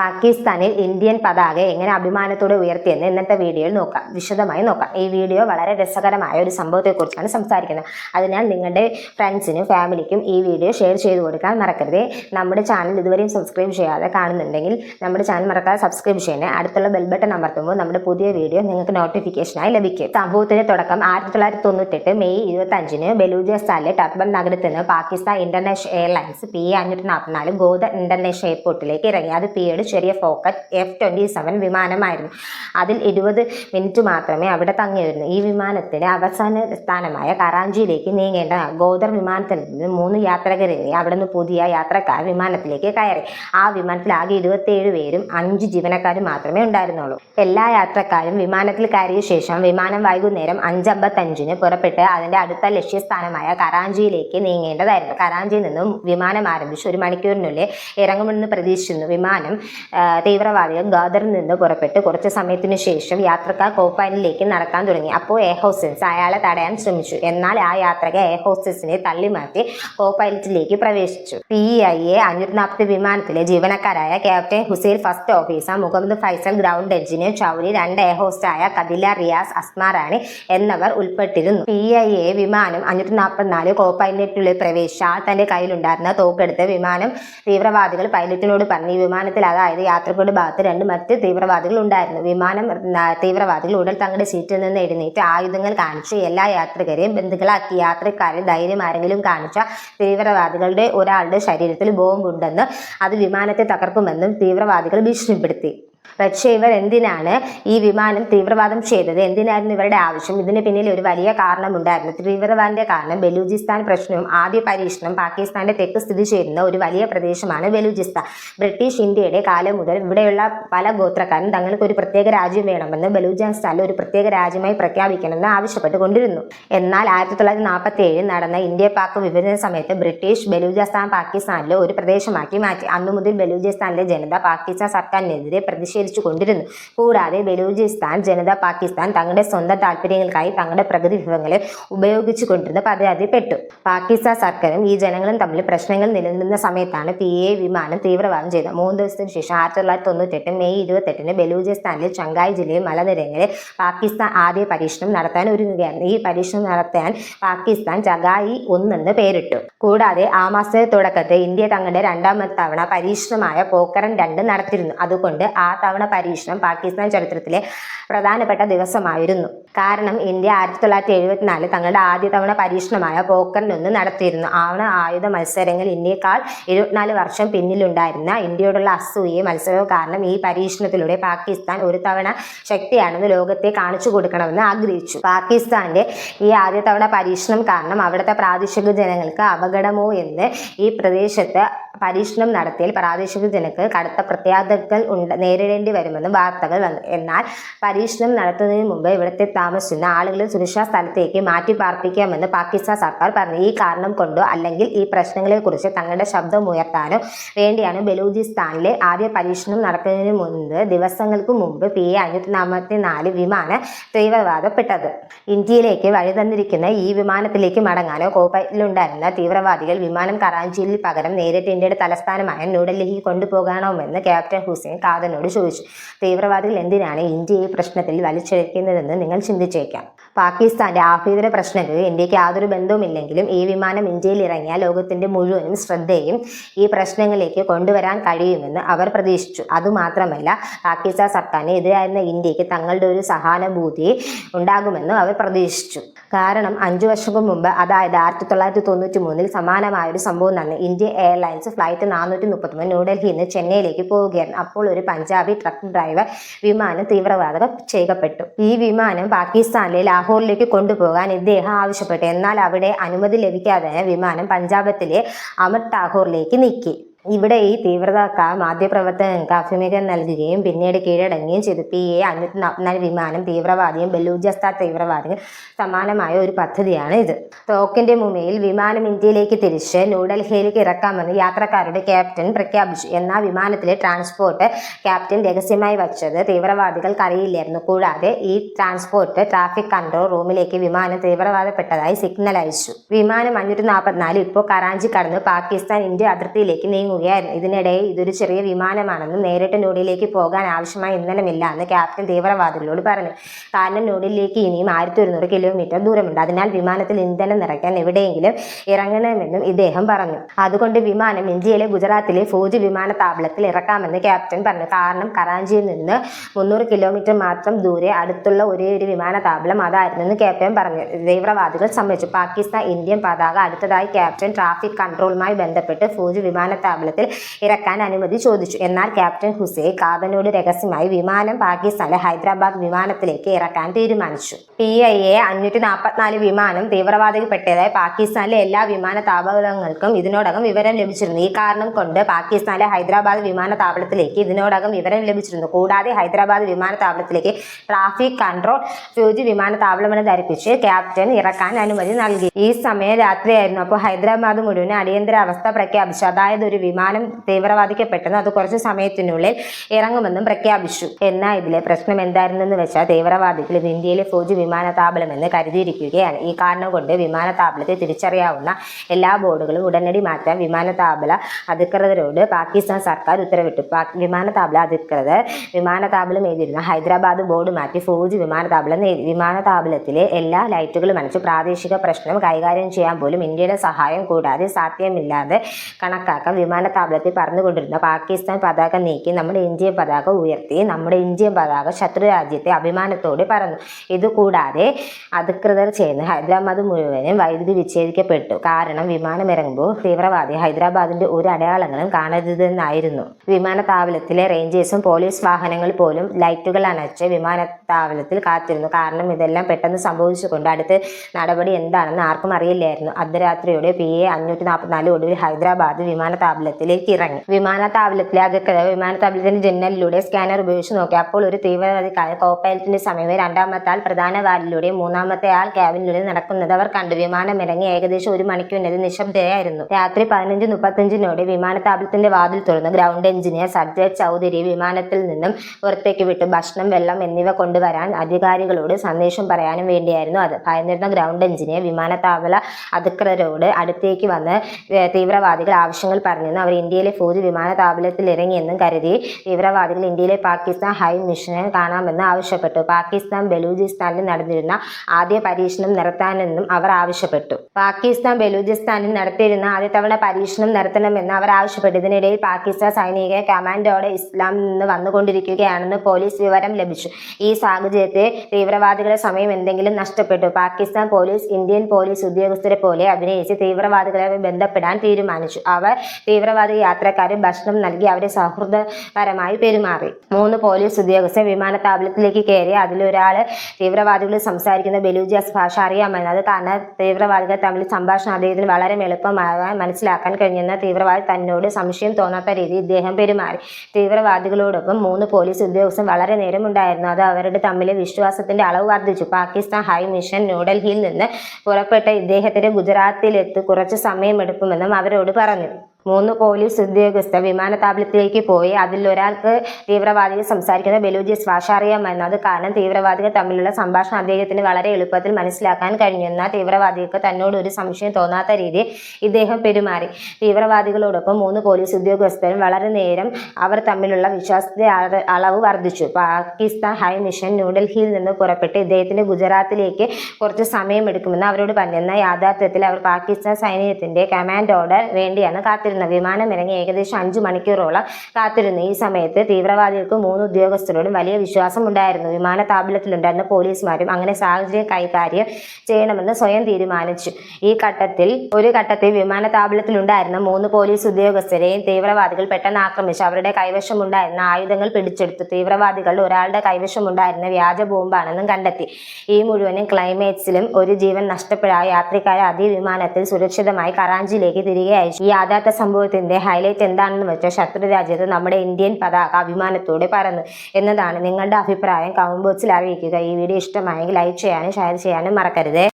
പാകിസ്ഥാനിൽ ഇന്ത്യൻ പതാക എങ്ങനെ അഭിമാനത്തോടെ ഉയർത്തിയെന്ന് ഇന്നത്തെ വീഡിയോയിൽ നോക്കാം. വിശദമായി നോക്കാം. ഈ വീഡിയോ വളരെ രസകരമായ ഒരു സംഭവത്തെക്കുറിച്ചാണ് സംസാരിക്കുന്നത്. അതിനാൽ നിങ്ങളുടെ ഫ്രണ്ട്സിനും ഫാമിലിക്കും ഈ വീഡിയോ ഷെയർ ചെയ്ത് കൊടുക്കാൻ മറക്കരുത്. നമ്മുടെ ചാനൽ ഇതുവരെയും സബ്സ്ക്രൈബ് ചെയ്യാതെ കാണുന്നുണ്ടെങ്കിൽ നമ്മുടെ ചാനൽ മറക്കാതെ സബ്സ്ക്രൈബ് ചെയ്യണേ. അടുത്തുള്ള ബെൽ ബട്ടൺ അമർത്തുമ്പോൾ നമ്മുടെ പുതിയ വീഡിയോ നിങ്ങൾക്ക് നോട്ടിഫിക്കേഷനായി ലഭിക്കും. സംഭവത്തിന്റെ തുടക്കം ആയിരത്തി തൊള്ളായിരത്തി തൊണ്ണൂറ്റെട്ട് മെയ് ഇരുപത്തി അഞ്ചിന് ബലൂചിസ്ഥാനിലെ ടർബൻ നഗരത്തിൽ നിന്ന് Pakistan International Airlines P A അഞ്ഞൂറ്റി നാൽപ്പത്തിനാല് ഗോദ ഇന്റർനാഷണൽ എയർപോർട്ടിലേക്ക് ഇറങ്ങി. അത് പി യുടെ ചെറിയ ഫോക്കറ്റ് എഫ് ട്വന്റി സെവൻ വിമാനമായിരുന്നു. അതിൽ ഇരുപത് മിനിറ്റ് മാത്രമേ അവിടെ തങ്ങിയിരുന്നു ഈ വിമാനത്തിന്റെ അവസാന സ്ഥാനമായ കറാഞ്ചിയിലേക്ക് നീങ്ങേണ്ട ഗോദർ വിമാനത്തിൽ നിന്ന് മൂന്ന് യാത്രക്കാരെ അവിടെ നിന്ന് പുതിയ യാത്രക്കാർ വിമാനത്തിലേക്ക് കയറി. ആ വിമാനത്തിൽ ആകെ ഇരുപത്തിയേഴ് പേരും അഞ്ച് ജീവനക്കാരും മാത്രമേ ഉണ്ടായിരുന്നുള്ളൂ. എല്ലാ യാത്രക്കാരും വിമാനത്തിൽ കയറിയ ശേഷം വിമാനം വൈകുന്നേരം അഞ്ചമ്പത്തഞ്ചിന് പുറപ്പെട്ട് അതിന്റെ അടുത്ത ലക്ഷ്യസ്ഥാനമായ കറാഞ്ചിയിലേക്ക് നീങ്ങേണ്ടതായിരുന്നു. കറാഞ്ചിയിൽ നിന്നും വിമാനം ആരംഭിച്ച് ഒരു മണിക്കൂറിനുള്ളിൽ ഇറങ്ങുമെന്ന് പ്രതീക്ഷിച്ചിരുന്നു വിമാനം തീവ്രവാദികൾ ഗാദറിൽ നിന്ന് പുറപ്പെട്ട് കുറച്ച് സമയത്തിനു ശേഷം യാത്രക്കാർ കോപ്പാനിലേക്ക് നടക്കാൻ തുടങ്ങി. അപ്പോൾ എയർ ഹോസ്റ്റൻസ് അയാളെ തടയാൻ ശ്രമിച്ചു. എന്നാൽ ആ യാത്രക എയർ ഹോസ്റ്റസിനെ തള്ളി മാറ്റി കോ പ്രവേശിച്ചു. പി ഐ എ അഞ്ഞൂറ്റി നാൽപ്പത് വിമാനത്തിലെ ജീവനക്കാരായ captain Hussain first officer Muhammad Faisal ground engineer Chauri രണ്ട് എയർ ഹോസ്റ്റായ കദില റിയാസ് അസ്മാറാണി എന്നിവർ ഉൾപ്പെട്ടിരുന്നു. പി ഐ എ വിമാനം അഞ്ഞൂറ്റി നാൽപ്പത്തിനാല് കോ പൈലറ്റിനുള്ളിൽ പ്രവേശിച്ച തന്റെ കയ്യിലുണ്ടായിരുന്ന തോക്കെടുത്ത് വിമാനം തീവ്രവാദികൾ പൈലറ്റിനോട് പറഞ്ഞു ഈ വിമാനത്തിൽ അതായത് യാത്രക്കാരുടെ ഭാഗത്ത് രണ്ട് മറ്റ് തീവ്രവാദികൾ ഉണ്ടായിരുന്നു. വിമാനം തീവ്രവാദികൾ ഉടൻ തങ്ങളുടെ സീറ്റിൽ നിന്ന് എഴുന്നേറ്റ് ആയുധങ്ങൾ കാണിച്ച് എല്ലാ യാത്രികരെയും ബന്ധുക്കളാക്കി. യാത്രക്കാരെ ധൈര്യം ആരെങ്കിലും കാണിച്ച തീവ്രവാദികളുടെ ഒരാളുടെ ശരീരത്തിൽ ബോംബുണ്ടെന്ന് അത് വിമാനത്തെ തകർക്കുമെന്നും തീവ്രവാദികൾ ഭീഷണിപ്പെടുത്തി. പക്ഷേ ഇവർ എന്തിനാണ് ഈ വിമാനം തീവ്രവാദം ചെയ്തത്? എന്തിനായിരുന്നു ഇവരുടെ ആവശ്യം? ഇതിന് പിന്നിൽ ഒരു വലിയ കാരണമുണ്ടായിരുന്നു. തീവ്രവാദിന്റെ കാരണം ബലൂചിസ്ഥാൻ പ്രശ്നവും ആദ്യ പരീക്ഷണം പാകിസ്ഥാന്റെ തെക്ക് സ്ഥിതി ചെയ്യുന്ന ഒരു വലിയ പ്രദേശമാണ് ബലൂചിസ്ഥാൻ. ബ്രിട്ടീഷ് ഇന്ത്യയുടെ കാലം മുതൽ ഇവിടെയുള്ള പല ഗോത്രക്കാരും തങ്ങൾക്ക് ഒരു പ്രത്യേക രാജ്യം വേണമെന്ന് ബലൂചിസ്ഥാനിൽ ഒരു പ്രത്യേക രാജ്യമായി പ്രഖ്യാപിക്കണമെന്ന് ആവശ്യപ്പെട്ടുകൊണ്ടിരുന്നു എന്നാൽ ആയിരത്തി തൊള്ളായിരത്തി നാൽപ്പത്തി ഏഴിൽ നടന്ന ഇന്ത്യ പാക് വിഭജന സമയത്ത് ബ്രിട്ടീഷ് ബലൂചിസ്ഥാൻ പാകിസ്ഥാനിലെ ഒരു പ്രദേശമാക്കി മാറ്റി. അന്നു മുതൽ ബലൂചിസ്ഥാനിലെ ജനത പാകിസ്ഥാൻ സർക്കാരിനെതിരെ പ്രതിഷേധിച്ചു കൊണ്ടിരുന്നു. കൂടാതെ ബലൂചിസ്ഥാൻ ജനത പാകിസ്ഥാൻ തങ്ങളുടെ സ്വന്തം താല്പര്യങ്ങൾക്കായി തങ്ങളുടെ പ്രകൃതി വിഭവങ്ങളെ ഉപയോഗിച്ചു കൊണ്ടിരുന്ന പരാതിപ്പെട്ടു. പാകിസ്ഥാൻ സർക്കാരും ഈ ജനങ്ങളും തമ്മിൽ പ്രശ്നങ്ങൾ നിലനിന്ന സമയത്താണ് പി എ വിമാനം തീവ്രവാദം ചെയ്തത്. മൂന്ന് ദിവസത്തിന് ശേഷം ആയിരത്തി തൊള്ളായിരത്തി തൊണ്ണൂറ്റെട്ട് മെയ് ഇരുപത്തെട്ടിന് ബലൂചിസ്ഥാനിലെ ചങ്കായ് ജില്ലയിൽ മലനിരങ്ങളിൽ പാകിസ്ഥാൻ ആദ്യ പരീക്ഷണം നടത്താൻ ഒരുങ്ങുകയായിരുന്നു ഈ പരീക്ഷണം നടത്താൻ പാകിസ്ഥാൻ ചഗായി ഒന്നെന്ന് പേരിട്ടു. കൂടാതെ ആ മാസത്തെ തുടക്കത്തിൽ ഇന്ത്യ തങ്ങളുടെ രണ്ടാമത്തെ തവണ പരീക്ഷണമായ പോക്കറൻ രണ്ട് നടത്തിയിരുന്നു. അതുകൊണ്ട് ആ തവണ പരീക്ഷണം പാകിസ്ഥാൻ ചരിത്രത്തിലെ പ്രധാനപ്പെട്ട ദിവസമായിരുന്നു. കാരണം ഇന്ത്യ ആയിരത്തി തൊള്ളായിരത്തി എഴുപത്തിനാല് തങ്ങളുടെ ആദ്യ തവണ പരീക്ഷണമായ പോക്കറിനൊന്ന് നടത്തിയിരുന്നു. ആവണ ആയുധ മത്സരങ്ങൾ ഇന്ത്യക്കാൾ ഇരുപത്തിനാല് വർഷം പിന്നിലുണ്ടായിരുന്ന ഇന്ത്യയോടുള്ള അസൂയയും മത്സരവും കാരണം ഈ പരീക്ഷണത്തിലൂടെ പാകിസ്ഥാൻ ഒരു തവണ ശക്തിയാണെന്ന് ലോകത്തെ കാണിച്ചു കൊടുക്കണമെന്ന് ആഗ്രഹിച്ചു. പാകിസ്ഥാന്റെ ഈ ആദ്യ തവണ പരീക്ഷണം കാരണം അവിടുത്തെ പ്രാദേശിക ജനങ്ങൾക്ക് അപകടമോ എന്ന് ഈ പ്രദേശത്ത് പരീക്ഷണം നടത്തിയാൽ പ്രാദേശിക ജനങ്ങൾക്ക് കടുത്ത പ്രത്യാഘാതങ്ങൾ നേരിടേണ്ടി വരുമെന്നും വാർത്തകൾ വന്നു. എന്നാൽ പരീക്ഷണം നടത്തുന്നതിന് മുമ്പ് ഇവിടുത്തെ താമസിക്കുന്ന ആളുകളെ സുരക്ഷാ സ്ഥലത്തേക്ക് മാറ്റി പാർപ്പിക്കാമെന്ന് പാകിസ്ഥാൻ സർക്കാർ പറഞ്ഞു. ഈ കാരണം കൊണ്ടോ അല്ലെങ്കിൽ ഈ പ്രശ്നങ്ങളെക്കുറിച്ച് തങ്ങളുടെ ശബ്ദം ഉയർത്താനോ വേണ്ടിയാണ് ബലൂചിസ്ഥാനിലെ ആദ്യ പരീക്ഷണം നടക്കുന്നതിന് മുൻപ് ദിവസങ്ങൾക്ക് മുമ്പ് പി എ അഞ്ഞൂറ്റി നാല് വിമാനം തീവ്രവാദപ്പെട്ടത്. ഇന്ത്യയിലേക്ക് വഴി തന്നിരിക്കുന്ന ഈ വിമാനത്തിലേക്ക് മടങ്ങാനോ കോപ്പയിലുണ്ടായിരുന്ന തീവ്രവാദികൾ വിമാനം കറാഞ്ചിയിൽ പകരം നേരിട്ട് ഇന്ത്യയുടെ തലസ്ഥാനമായ ന്യൂഡൽഹി കൊണ്ടുപോകണമെന്ന് ക്യാപ്റ്റൻ ഹുസൈൻ കാദനോട് ചോദിച്ചു. തീവ്രവാദികൾ എന്തിനാണ് ഇന്ത്യയെ പ്രശ്നത്തിൽ വലിച്ചെടുക്കുന്നതെന്ന് നിങ്ങൾ ചിന്തിച്ചേക്കാം. പാകിസ്ഥാന്റെ ആഭ്യന്തര പ്രശ്നങ്ങൾ ഇന്ത്യയ്ക്ക് യാതൊരു ബന്ധവുമില്ലെങ്കിലും ഈ വിമാനം ഇന്ത്യയിൽ ഇറങ്ങിയാൽ ലോകത്തിന്റെ മുഴുവനും ശ്രദ്ധയും ഈ പ്രശ്നങ്ങളിലേക്ക് കൊണ്ടുവരാൻ കഴിയുമെന്ന് അവർ പ്രതീക്ഷിച്ചു. അതുമാത്രമല്ല പാകിസ്ഥാൻ സർക്കാരിന് എതിരായിരുന്ന ഇന്ത്യയ്ക്ക് തങ്ങളുടെ ഒരു സഹാനുഭൂതി ഉണ്ടാകുമെന്നും അവർ പ്രതീക്ഷിച്ചു. കാരണം അഞ്ചു വർഷങ്ങൾക്ക് മുമ്പ് അതായത് ആയിരത്തി തൊള്ളായിരത്തി തൊണ്ണൂറ്റി മൂന്നിൽ സമാനമായ ഒരു സംഭവം നടന്നു ഇന്ത്യ എയർലൈൻസ് ഫ്ലൈറ്റ് നാനൂറ്റി മുപ്പത്തൊമ്പത് ന്യൂഡൽഹിയിൽ നിന്ന് ചെന്നൈയിലേക്ക് പോവുകയായിരുന്നു. അപ്പോൾ ഒരു പഞ്ചാബി ട്രക്ക് ഡ്രൈവർ വിമാനം തീവ്രവാദം ചെയ്യപ്പെട്ടു. ഈ വിമാനം പാകിസ്ഥാനിലെ ലാഹോറിലേക്ക് കൊണ്ടുപോകാൻ ഇദ്ദേഹം ആവശ്യപ്പെട്ടു. എന്നാൽ അവിടെ അനുമതി ലഭിക്കാതെ വിമാനം പഞ്ചാബത്തിലെ അമർ ടാഹോറിലേക്ക് നീക്കി. ഇവിടെ ഈ തീവ്രത മാധ്യമപ്രവർത്തകൻ അഭിമുഖം നൽകുകയും പിന്നീട് കീഴടങ്ങുകയും ചെയ്തു. പി. എ. അഞ്ഞൂറ്റി നാൽപ്പത്തിനാല് വിമാനം തീവ്രവാദിയും ബലൂചിസ്ഥാൻ തീവ്രവാദിയും സമാനമായ ഒരു പദ്ധതിയാണ് ഇത്. തോക്കിന്റെ മുമയിൽ വിമാനം ഇന്ത്യയിലേക്ക് തിരിച്ച് ന്യൂഡൽഹിയിലേക്ക് ഇറക്കാമെന്ന് യാത്രക്കാരുടെ ക്യാപ്റ്റൻ പ്രഖ്യാപിച്ചു. എന്നാൽ വിമാനത്തിലെ ട്രാൻസ്പോർട്ട് ക്യാപ്റ്റൻ രഹസ്യമായി വച്ചത് തീവ്രവാദികൾക്ക് അറിയില്ലായിരുന്നു. കൂടാതെ ഈ ട്രാൻസ്പോർട്ട് ട്രാഫിക് കൺട്രോൾ റൂമിലേക്ക് വിമാനം തീവ്രവാദപ്പെട്ടതായി സിഗ്നൽ അയച്ചു. വിമാനം അഞ്ഞൂറ്റി നാൽപ്പത്തിനാല് ഇപ്പോൾ കറാഞ്ചി കടന്ന് പാകിസ്ഥാൻ ഇന്ത്യ അതിർത്തിയിലേക്ക് നീങ്ങും നീങ്ങുകയായിരുന്നു ഇതിനിടെ ഇതൊരു ചെറിയ വിമാനമാണെന്നും നേരിട്ട് ന്യൂഡൽഹിയിലേക്ക് പോകാൻ ആവശ്യമായ ഇന്ധനമില്ല എന്ന് ക്യാപ്റ്റൻ തീവ്രവാദികളോട് പറഞ്ഞു. കാരണം ന്യൂഡൽഹിക്ക് ഇനിയും ആയിരത്തി ഒരുന്നൂറ് കിലോമീറ്റർ ദൂരമുണ്ട്. അതിനാൽ വിമാനത്തിൽ ഇന്ധനം നിറയ്ക്കാൻ എവിടെയെങ്കിലും ഇറങ്ങണമെന്നും ഇദ്ദേഹം പറഞ്ഞു. അതുകൊണ്ട് വിമാനം ഇന്ത്യയിലെ ഗുജറാത്തിലെ ഫൗജ് വിമാനത്താവളത്തിൽ ഇറക്കാമെന്ന് ക്യാപ്റ്റൻ പറഞ്ഞു. കാരണം കറാഞ്ചിയിൽ നിന്ന് മുന്നൂറ് കിലോമീറ്റർ മാത്രം ദൂരെ അടുത്തുള്ള ഒരേ ഒരു വിമാനത്താവളം അതായിരുന്നെന്ന് ക്യാപ്റ്റൻ പറഞ്ഞു. തീവ്രവാദികൾ സമ്മതിച്ചു. പാകിസ്ഥാൻ ഇന്ത്യൻ പതാക അടുത്തതായി ക്യാപ്റ്റൻ ട്രാഫിക് കൺട്രോളുമായി ബന്ധപ്പെട്ട് ഫൗജ് വിമാനത്താവളത്തിൽ ഇറക്കാൻ അനുമതി ചോദിച്ചു. എന്നാൽ ക്യാപ്റ്റൻ ഹുസൈൻ കാബനോട് രഹസ്യമായി വിമാനം പാകിസ്ഥാനിലെ ഹൈദരാബാദ് വിമാനത്തിലേക്ക് ഇറക്കാൻ തീരുമാനിച്ചു. പി ഐ എ അഞ്ഞൂറ്റി നാൽപ്പത്തിനാല് വിമാനം തീവ്രവാദികൾപ്പെട്ടതായി പാകിസ്ഥാനിലെ എല്ലാ വിമാനത്താവളങ്ങൾക്കും ഇതിനോടകം വിവരം ലഭിച്ചിരുന്നു. ഈ കാരണം കൊണ്ട് പാകിസ്ഥാനിലെ ഹൈദരാബാദ് വിമാനത്താവളത്തിലേക്ക് ഇതിനോടകം വിവരം ലഭിച്ചിരുന്നു. കൂടാതെ ഹൈദരാബാദ് വിമാനത്താവളത്തിലേക്ക് ട്രാഫിക് കൺട്രോൾ ഫ്യൂജി വിമാനത്താവളമെന്ന് ധരിപ്പിച്ച് ക്യാപ്റ്റൻ ഇറക്കാൻ അനുമതി നൽകി. ഈ സമയം രാത്രിയായിരുന്നു. അപ്പോൾ ഹൈദരാബാദ് മുഴുവൻ അടിയന്തരാവസ്ഥ പ്രഖ്യാപിച്ചു. അതായത് ഒരു വിമാനം തീവ്രവാദിക്കപ്പെട്ടെന്ന് അത് കുറച്ച് സമയത്തിനുള്ളിൽ ഇറങ്ങുമെന്നും പ്രഖ്യാപിച്ചു. എന്നാൽ ഇതിലെ പ്രശ്നം എന്തായിരുന്നെന്ന് വെച്ചാൽ തീവ്രവാദികൾ ഇത് ഇന്ത്യയിലെ ഫൗജ് വിമാനത്താവളമെന്ന് കരുതിയിരിക്കുകയാണ്. ഈ കാരണം കൊണ്ട് വിമാനത്താവളത്തെ തിരിച്ചറിയാവുന്ന എല്ലാ ബോർഡുകളും ഉടനടി മാറ്റാൻ വിമാനത്താവള അധികൃതരോട് പാകിസ്ഥാൻ സർക്കാർ ഉത്തരവിട്ടു. വിമാനത്താവള അധികൃതർ വിമാനത്താവളം എഴുതിയിരുന്ന ഹൈദരാബാദ് ബോർഡ് മാറ്റി ഫൗജ് വിമാനത്താവളം എന്ന് വിമാനത്താവളത്തിലെ എല്ലാ ലൈറ്റുകളും അടച്ചു പ്രാദേശിക പ്രശ്നം കൈകാര്യം ചെയ്യാൻ പോലും ഇന്ത്യയുടെ സഹായം കൂടാതെ സാധ്യമില്ലാതെ കണക്കാക്കാൻ വിമാനത്താവളത്തിൽ പറന്നുകൊണ്ടിരുന്ന പാകിസ്ഥാൻ പതാക നീക്കി നമ്മുടെ ഇന്ത്യൻ പതാക ഉയർത്തി നമ്മുടെ ഇന്ത്യൻ പതാക ശത്രു രാജ്യത്തെ അഭിമാനത്തോടെ പറന്നു. ഇതുകൂടാതെ അധികൃതർ ചെയ്യുന്ന ഹൈദരാബാദ് മുഴുവനും വൈദ്യുതി വിച്ഛേദിക്കപ്പെട്ടു. കാരണം വിമാനം ഇറങ്ങുമ്പോൾ തീവ്രവാദി ഹൈദരാബാദിന്റെ ഒരു അടയാളങ്ങളും കാണരുതെന്നായിരുന്നു. വിമാനത്താവളത്തിലെ റേഞ്ചേഴ്സും പോലീസ് വാഹനങ്ങൾ പോലും ലൈറ്റുകൾ അണച്ച് വിമാനത്താവളത്തിൽ കാത്തിരുന്നു. കാരണം ഇതെല്ലാം പെട്ടെന്ന് സംഭവിച്ചുകൊണ്ട് അടുത്ത നടപടി എന്താണെന്ന് ആർക്കും അറിയില്ലായിരുന്നു. അർദ്ധരാത്രിയോടെ പി എ അഞ്ഞൂറ്റി നാൽപ്പത്തിനാല് ഒടുവിൽ ഹൈദരാബാദ് വിമാനത്താവളത്തിലേക്ക് ഇറങ്ങി. വിമാനത്താവളത്തിലെ അകക്കഥ വിമാനത്താവളത്തിന്റെ ജനലിലൂടെ സ്കാനർ ഉപയോഗിച്ച് നോക്കി. അപ്പോൾ ഒരു തീവ്രവാദിക്കായ കോപ്പൈലറ്റിന്റെ സമീപം രണ്ടാമത്തെ ആൾ പ്രധാന വാലിലൂടെ മൂന്നാമത്തെ ആൾ ക്യാബിനിലൂടെ നടക്കുന്നത് അവർ കണ്ടു. വിമാനം ഇറങ്ങി ഏകദേശം ഒരു മണിക്കൂറിനത് നിശബ്ദയായിരുന്നു. രാത്രി പതിനഞ്ച് മുപ്പത്തഞ്ചിനോട് വിമാനത്താവളത്തിന്റെ വാതിൽ തുറന്ന്. ഗ്രൗണ്ട് എഞ്ചിനീയർ സജ്ജ ചൗധരി വിമാനത്തിൽ നിന്നും പുറത്തേക്ക് വിട്ടു. ഭക്ഷണം വെള്ളം എന്നിവ കൊണ്ടുവരാൻ അധികാരികളോട് സന്ദേശം പറയാനും വേണ്ടിയായിരുന്നു അത്. ഭയന്നിരുന്ന ഗ്രൗണ്ട് എഞ്ചിനീയർ വിമാനത്താവള അധികൃതരോട് അടുത്തേക്ക് വന്ന് തീവ്രവാദികൾ ആവശ്യങ്ങൾ പറഞ്ഞെന്നും അവർ ഇന്ത്യയിലെ ഫൗജ് വിമാനത്താവളത്തിൽ ഇറങ്ങിയെന്നും കരുതി തീവ്രവാദികൾ ഇന്ത്യയിലെ പാകിസ്ഥാൻ ഹൈ മിഷനെ കാണാമെന്ന് ആവശ്യപ്പെട്ടു. പാകിസ്ഥാൻ ബലൂചിസ്ഥാനിൽ നടന്നിരുന്ന ആദ്യ പരീക്ഷണം നിർത്താനെന്നും അവർ ആവശ്യപ്പെട്ടു. പാകിസ്ഥാൻ ബലൂചിസ്ഥാനിൽ നടത്തിയിരുന്ന ആദ്യ തവണ പരീക്ഷണം നടത്തണമെന്ന് അവർ ആവശ്യപ്പെട്ടു. ഇതിനിടയിൽ പാകിസ്ഥാൻ സൈനിക കമാൻഡോടെ ഇസ്ലാമിൽ നിന്ന് വന്നുകൊണ്ടിരിക്കുകയാണെന്ന് പോലീസ് വിവരം ലഭിച്ചു. ഈ സാഹചര്യത്തെ തീവ്രവാദികളെ സമയം എന്തെങ്കിലും നഷ്ടപ്പെട്ടു. പാകിസ്ഥാൻ പോലീസ് ഇന്ത്യൻ പോലീസ് ഉദ്യോഗസ്ഥരെ പോലെ അഭിനയിച്ച് തീവ്രവാദികളെ ബന്ധപ്പെടാൻ തീരുമാനിച്ചു. അവർ തീവ്രവാദി യാത്രക്കാരും ഭക്ഷണം നൽകി അവരെ സൗഹൃദപരമായി പെരുമാറി. മൂന്ന് പോലീസ് ഉദ്യോഗസ്ഥർ വിമാനത്താവളത്തിലേക്ക് കയറി. അതിലൊരാൾ തീവ്രവാദികൾ സംസാരിക്കുന്ന ബലൂജിയസ് ഭാഷ അറിയാമെന്ന് അത് കാരണം തീവ്രവാദികൾ തമ്മിൽ സംഭാഷണം അദ്ദേഹത്തിന് വളരെ എളുപ്പമാകാൻ മനസ്സിലാക്കാൻ കഴിഞ്ഞെന്ന തീവ്രവാദി തന്നോട് സംശയം തോന്നാത്ത രീതി ഇദ്ദേഹം പെരുമാറി. തീവ്രവാദികളോടൊപ്പം മൂന്ന് പോലീസ് ഉദ്യോഗസ്ഥർ വളരെ നേരം ഉണ്ടായിരുന്നു അത് അവരുടെ തമ്മിലെ വിശ്വാസത്തിന്റെ അളവ് വർദ്ധിച്ചു. പാകിസ്ഥാൻ ഹൈ മിഷൻ ന്യൂഡൽഹിയിൽ നിന്ന് പുറപ്പെട്ട ഇദ്ദേഹത്തിന് ഗുജറാത്തിലെത്തി കുറച്ച് സമയമെടുക്കുമെന്നും അവരോട് പറഞ്ഞു. മൂന്ന് പോലീസ് ഉദ്യോഗസ്ഥർ വിമാനത്താവളത്തിലേക്ക് പോയി. അതിൽ ഒരാൾക്ക് തീവ്രവാദികൾ സംസാരിക്കുന്ന ബലൂജിയസ് ഭാഷ അത് കാരണം തീവ്രവാദികൾ തമ്മിലുള്ള സംഭാഷണം അദ്ദേഹത്തിന് വളരെ എളുപ്പത്തിൽ മനസ്സിലാക്കാൻ കഴിഞ്ഞു. എന്നാൽ തീവ്രവാദികൾക്ക് തന്നോട് ഒരു സംശയം തോന്നാത്ത രീതി ഇദ്ദേഹം പെരുമാറി. തീവ്രവാദികളോടൊപ്പം മൂന്ന് പോലീസ് ഉദ്യോഗസ്ഥരും വളരെ നേരം അവർ തമ്മിലുള്ള വിശ്വാസത്തെ അള- അളവ് വർദ്ധിച്ചു. പാകിസ്ഥാൻ ഹൈ മിഷൻ ന്യൂഡൽഹിയിൽ നിന്ന് പുറപ്പെട്ട് ഇദ്ദേഹത്തിന് ഗുജറാത്തിലേക്ക് കുറച്ച് സമയമെടുക്കുമെന്ന് അവരോട് പറഞ്ഞു. എന്നാൽ യാഥാർത്ഥ്യത്തിൽ അവർ പാകിസ്ഥാൻ സൈന്യത്തിന്റെ കമാൻഡ് ഓർഡർ വേണ്ടിയാണ് കാത്തിരുന്നത്. വിമാനം ഇറങ്ങി ഏകദേശം അഞ്ചു മണിക്കൂറോളം കാത്തിരുന്നു. ഈ സമയത്ത് തീവ്രവാദികൾക്ക് മൂന്ന് ഉദ്യോഗസ്ഥരോടും വലിയ വിശ്വാസം ഉണ്ടായിരുന്നു വിമാനത്താവളത്തിലുണ്ടായിരുന്ന പോലീസുമാരും അങ്ങനെ സാഹചര്യം കൈകാര്യം ചെയ്യണമെന്ന് സ്വയം തീരുമാനിച്ചു. ഈ ഘട്ടത്തിൽ ഒരു ഘട്ടത്തിൽ വിമാനത്താവളത്തിലുണ്ടായിരുന്ന മൂന്ന് പോലീസ് ഉദ്യോഗസ്ഥരെയും തീവ്രവാദികൾ പെട്ടെന്ന് ആക്രമിച്ചു. അവരുടെ കൈവശമുണ്ടായിരുന്ന ആയുധങ്ങൾ പിടിച്ചെടുത്തു. തീവ്രവാദികളുടെ ഒരാളുടെ കൈവശമുണ്ടായിരുന്ന വ്യാജ ബോംബാണെന്നും കണ്ടെത്തി. ഈ മുഴുവനും ക്ലൈമാക്സിലും ഒരു ജീവൻ നഷ്ടപ്പെടാ യാത്രക്കാരെ അതേ വിമാനത്തിൽ സുരക്ഷിതമായി കറാഞ്ചിയിലേക്ക് തിരികെ അയച്ചു. ഈ യാഥാർത്ഥ സംഭവത്തിന്റെ ഹൈലൈറ്റ് എന്താണെന്ന് വെച്ചാൽ ശത്രു രാജ്യത്ത് നമ്മുടെ ഇന്ത്യൻ പതാക അഭിമാനത്തോടെ പറന്ന് എന്നതാണ് നിങ്ങളുടെ അഭിപ്രായം. കമന്റ് ബോക്സിൽ അറിയിക്കുക. ഈ വീഡിയോ ഇഷ്ടമായെങ്കിൽ ലൈക്ക് ചെയ്യാനും ഷെയർ ചെയ്യാനും മറക്കരുത്.